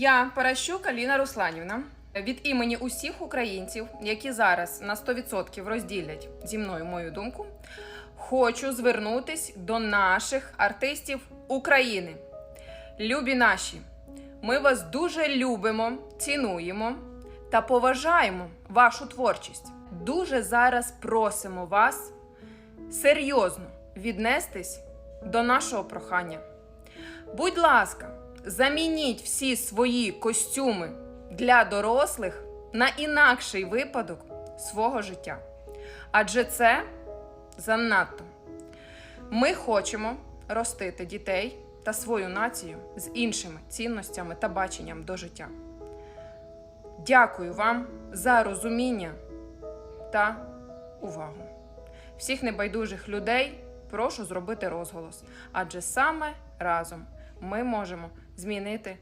Я Паращук Аліна Русланівна. Від імені усіх українців, які зараз на 100% розділять зі мною мою думку, хочу звернутись до наших артистів України. Любі наші, ми вас дуже любимо, цінуємо та поважаємо вашу творчість. Дуже зараз просимо вас серйозно віднестись до нашого прохання. Будь ласка, замініть всі свої костюми для дорослих на інакший випадок свого життя. Адже це занадто. Ми хочемо ростити дітей та свою націю з іншими цінностями та баченням до життя. Дякую вам за розуміння та увагу. Всіх небайдужих людей прошу зробити розголос, адже саме разом ми можемо змінити